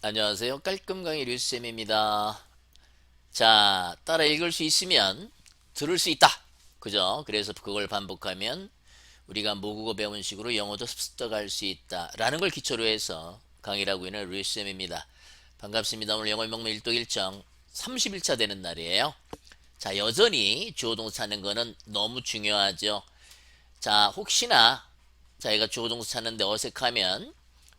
안녕하세요. 깔끔 강의 류쌤입니다. 자, 따라 읽을 수 있으면 들을 수 있다. 그죠? 그래서 그걸 반복하면 우리가 모국어 배운 식으로 영어도 습득할 수 있다. 라는 걸 기초로 해서 강의를 하고 있는 류쌤입니다. 반갑습니다. 오늘 영어 명문 1도 1정 30일차 되는 날이에요. 자, 여전히 주어 동사 찾는 거는 너무 중요하죠. 자, 혹시나 자기가 주어 동사 찾는데 어색하면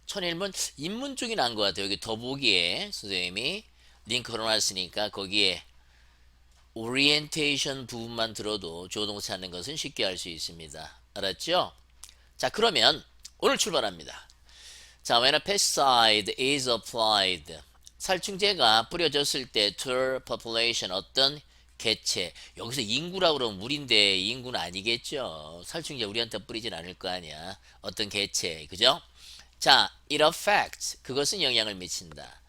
천일문 인문 쪽이 난 것 같아요. 여기 더보기에 선생님이 링크 걸어놨으니까 거기에 오리엔테이션 부분만 들어도 주어동사 찾는 것은 쉽게 할 수 있습니다. 알았죠? 자 그러면 오늘 출발합니다. 자 when a pesticide is applied 살충제가 뿌려졌을 때 to population 어떤 개체 여기서 인구라고 그러면 우리인데 인구는 아니겠죠. 살충제 우리한테 뿌리진 않을 거 아니야. 어떤 개체 그죠? 자, it affects 그것은 영향을 미친다.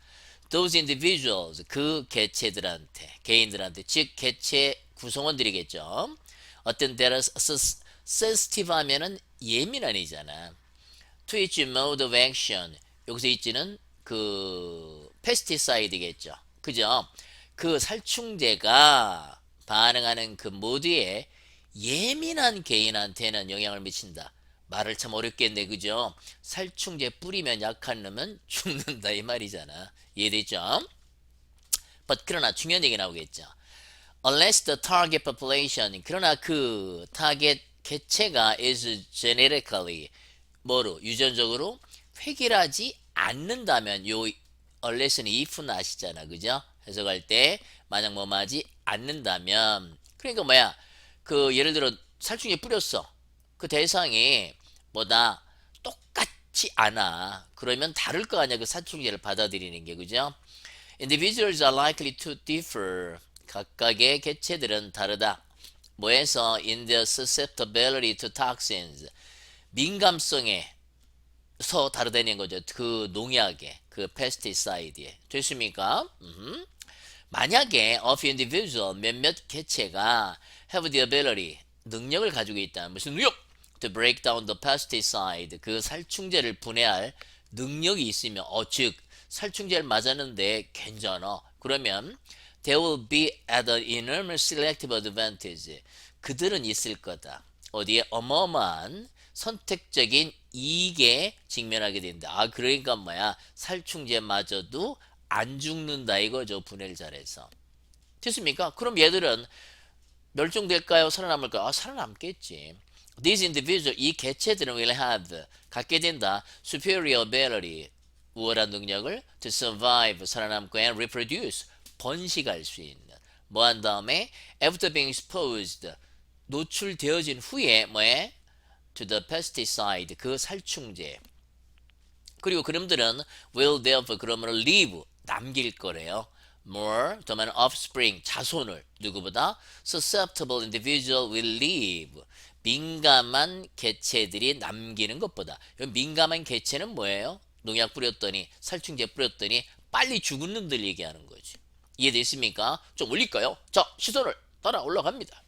Those individuals 그 개체들한테 개인들한테 즉 개체 구성원들이겠죠. 어떤 sus- sensitive 하면은 예민한이잖아. To each mode of action 여기서 있지는 그 pesticide겠죠. 그죠? 그 살충제가 반응하는 그 모드에 예민한 개인한테는 영향을 미친다. 말을 참 어렵겠네 그죠? 살충제 뿌리면 약한 놈은 죽는다 이 말이잖아 이해되죠? But 그러나 중요한 얘기 나오겠죠 Unless the target population 그러나 그 타겟 개체가 is genetically 뭐로 유전적으로 획일하지 않는다면 요 unless는 if는 아시잖아 그죠? 해석할 때 만약 뭐하지 않는다면 그러니까 뭐야 그 예를 들어 살충제 뿌렸어 그 대상이 뭐다 똑같지 않아. 그러면 다를 거 아니야. 그 살충제를 받아들이는 게 그죠? Individuals are likely to differ. 각각의 개체들은 다르다. 뭐에서 in their susceptibility to toxins. 민감성에 서 다르다는 거죠. 그 농약에, 그 pesticide에. 됐습니까? 음흠. 만약에 of individual 몇몇 개체가 have the ability 능력을 가지고 있다. 무슨 능력? To break down the pesticide 그 살충제를 분해할 능력이 있으면 어 즉 살충제를 맞았는데 괜찮아. 그러면 they will be at an enormous selective advantage. 그들은 있을 거다. 어디에 어마어마한 선택적인 이익에 직면하게 된다. 아 그러니까 뭐야? 살충제 맞아도 안 죽는다 이거죠 분해를 잘해서. 됐습니까? 그럼 얘들은 멸종될까요? 살아남을까요? 아 살아남겠지 These individuals, 이 개체들은 will have, 갖게 된다. superior ability, 우월한 능력을 to survive, 살아남고 and reproduce, 번식할 수 있는. 뭐 한 다음에 after being exposed, 노출되어진 후에 뭐에? to the pesticide, 그 살충제. 그리고 그놈들은 will therefore 그러므로 live, 남길 거래요. More, 더 많은 offspring, 자손을 누구보다 susceptible individual will live. 민감한 개체들이 남기는 것보다 민감한 개체는 뭐예요? 농약 뿌렸더니 살충제 뿌렸더니 빨리 죽은 놈들 얘기하는 거지. 이해됐습니까? 좀 올릴까요? 자, 시선을 따라 올라갑니다.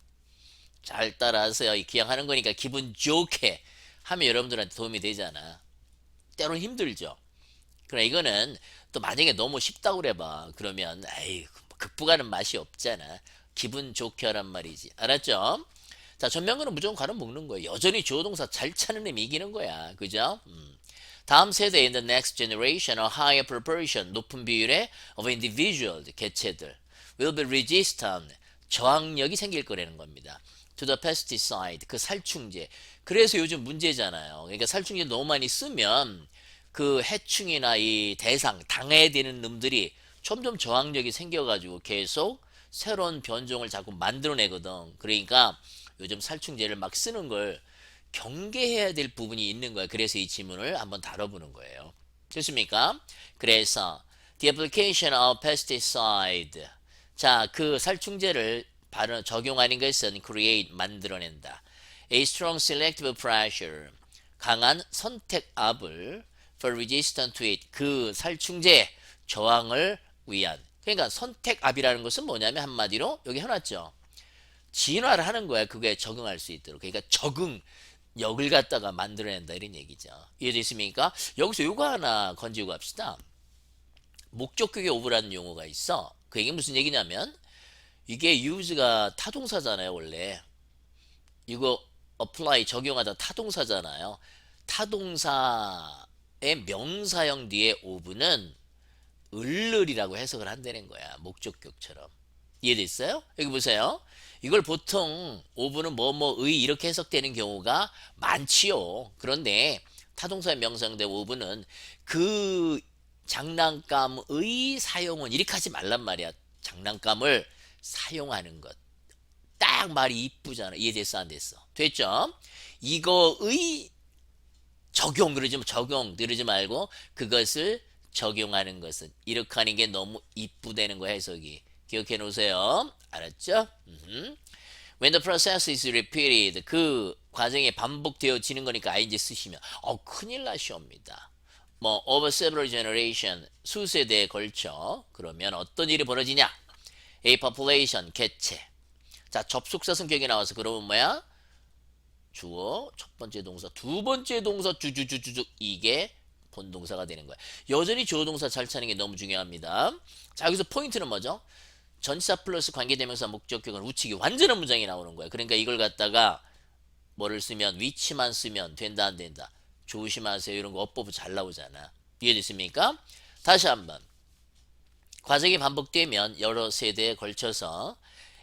잘 따라하세요. 그냥 하는 거니까 기분 좋게 하면 여러분들한테 도움이 되잖아. 때로는 힘들죠. 그러나 이거는 또 만약에 너무 쉽다고 그래봐. 그러면 에이 극복하는 맛이 없잖아. 기분 좋게 하란 말이지. 알았죠? 자, 전명근은 무조건 가는 먹는 거예요. 여전히 주어 동사 잘 찾는 애이 이기는 거야. 그죠? 음. 다음 세대 in the next generation a higher proportion 높은 비율의 of individuals 개체들 will be resistant 저항력이 생길 거라는 겁니다. to the pesticide 그 살충제. 그래서 요즘 문제잖아요. 그러니까 살충제 너무 많이 쓰면 그 해충이나 이 대상 당해야 되는 놈들이 점점 저항력이 생겨가지고 계속 새로운 변종을 자꾸 만들어내거든. 그러니까 요즘 살충제를 막 쓰는 걸 경계해야 될 부분이 있는 거예요. 그래서 이 지문을 한번 다뤄보는 거예요. 됐습니까? 그래서 the application of pesticide 자, 그 살충제를 바로 적용하는 것은 create 만들어낸다. A strong selective pressure 강한 선택압을 for resistant to it 그 살충제 저항을 위한 그러니까 선택압이라는 것은 뭐냐면 한마디로 여기 해놨죠. 진화를 하는 거야. 그게 적응할 수 있도록. 그러니까 적응력을 갖다가 만들어낸다 이런 얘기죠. 이해되십니까? 여기서 요거 하나 건지고 갑시다. 목적격의 오브라는 용어가 있어. 그 얘기 무슨 얘기냐면 이게 use가 타동사잖아요, 원래. 이거 apply 적용하다 타동사잖아요. 타동사 의 명사형 뒤에 오브는 을을이라고 해석을 한다는 거야. 목적격처럼. 이해됐어요? 여기 보세요. 이걸 보통 오브는 뭐뭐의 이렇게 해석되는 경우가 많지요. 그런데 타동사의 명사형 대 오브는 그 장난감의 사용은 이렇게 하지 말란 말이야. 장난감을 사용하는 것. 딱 말이 이쁘잖아. 이해됐어? 안 됐어? 됐죠? 이거의 적용 그러지 마 적용 그러지 말고 그것을 적용하는 것은 이렇게 하는 게 너무 이쁘다는 거 해석이. 기억해 놓으세요. 알았죠? 음흠. When the process is repeated 그 과정이 반복되어지는 거니까 ing 쓰시면 어 큰일 나시옵니다. 뭐 over several generation 수세대에 걸쳐 그러면 어떤 일이 벌어지냐? A population 개체. 자 접속사 성격이 나와서 그러면 뭐야 주어 첫 번째 동사 두 번째 동사 주주주주주 이게 본동사가 되는 거야. 여전히 주어 동사 잘 찾는 게 너무 중요합니다. 자 여기서 포인트는 뭐죠? 전치사 플러스 관계대명사 목적격은 우측이 완전한 문장이 나오는 거야. 그러니까 이걸 갖다가 뭐를 쓰면 위치만 쓰면 된다 안 된다. 조심하세요. 이런 거 어법 잘 나오잖아. 이해됐습니까? 다시 한번. 과정이 반복되면 여러 세대에 걸쳐서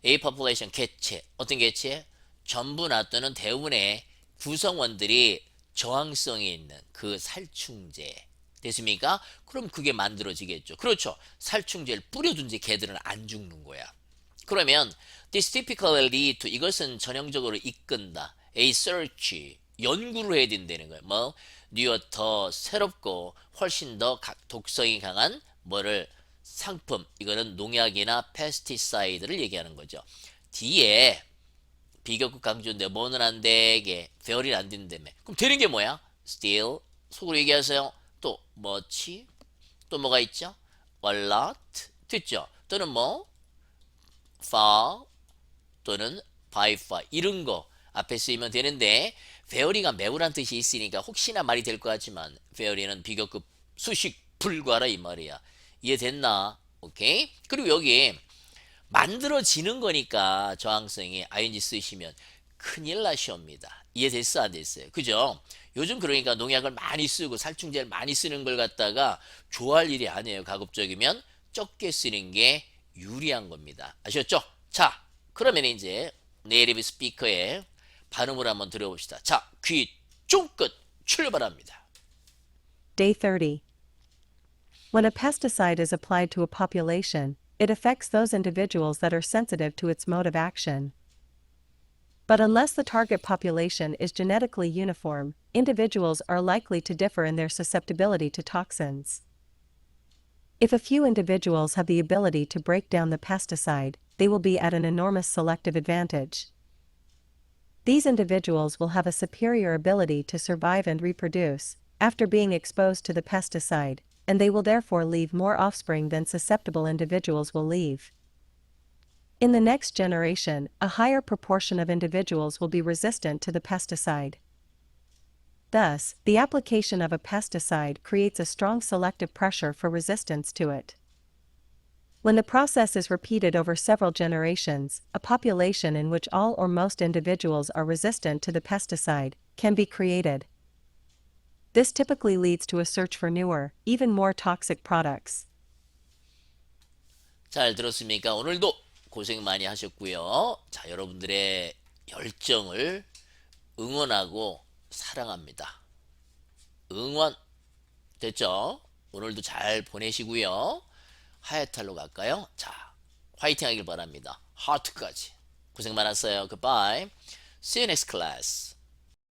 A population 개체. 어떤 개체 전부나 또는 대부분의 구성원들이 저항성이 있는 그 살충제 됐습니까? 그럼 그게 만들어지겠죠. 그렇죠. 살충제를 뿌려둔 지 걔들은 안 죽는 거야. 그러면 this typically to 이것은 전형적으로 이끈다. a search 연구를 해야 된다는 거예요. 뭐 뉴어 더 새롭고 훨씬 더 각- 독성이 강한 뭐를 상품 이거는 농약이나 페스티사이드를 얘기하는 거죠. 뒤에 비교급 강조인데 뭐는 안 되게 배열이 안 된다며 그럼 되는 게 뭐야? still 속으로 얘기하세요 또 뭐지? 또 뭐가 있죠? a lot 됐죠? 또는 뭐 far 또는 by far 이런 거 앞에 쓰이면 되는데 배열이가 매우란 뜻이 있으니까 혹시나 말이 될 것 같지만 배열이는 비교급 수식 불과라 이 말이야 이해됐나? 오케이? 그리고 여기 만들어지는 거니까 저항성이 ing 쓰시면 큰일 나시옵니다. 이해됐어 안 됐어요? 그죠? 요즘 그러니까 농약을 많이 쓰고 살충제를 많이 쓰는 걸 갖다가 좋아할 일이 아니에요. 가급적이면 적게 쓰는 게 유리한 겁니다. 아셨죠? 자, 그러면 이제 네이티브 스피커의 발음을 한번 들어봅시다. 자, 귀 쫑긋 출발합니다. Day 30. When a pesticide is applied to a population, it affects those individuals that are sensitive to its mode of action. But unless the target population is genetically uniform, individuals are likely to differ in their susceptibility to toxins. If a few individuals have the ability to break down the pesticide, they will be at an enormous selective advantage. These individuals will have a superior ability to survive and reproduce after being exposed to the pesticide, and they will therefore leave more offspring than susceptible individuals will leave. In the next generation, a higher proportion of individuals will be resistant to the pesticide. Thus, the application of a pesticide creates a strong selective pressure for resistance to it. When the process is repeated over several generations, a population in which all or most individuals are resistant to the pesticide can be created. This typically leads to a search for newer, even more toxic products. 잘 들었습니까? 오늘도 고생 많이 하셨고요. 자, 여러분들의 열정을 응원하고 사랑합니다. 응원 됐죠? 오늘도 잘 보내시고요. 하야탈로 갈까요? 자, 화이팅 하길 바랍니다. 하트까지. 고생 많았어요. Goodbye. See you next class.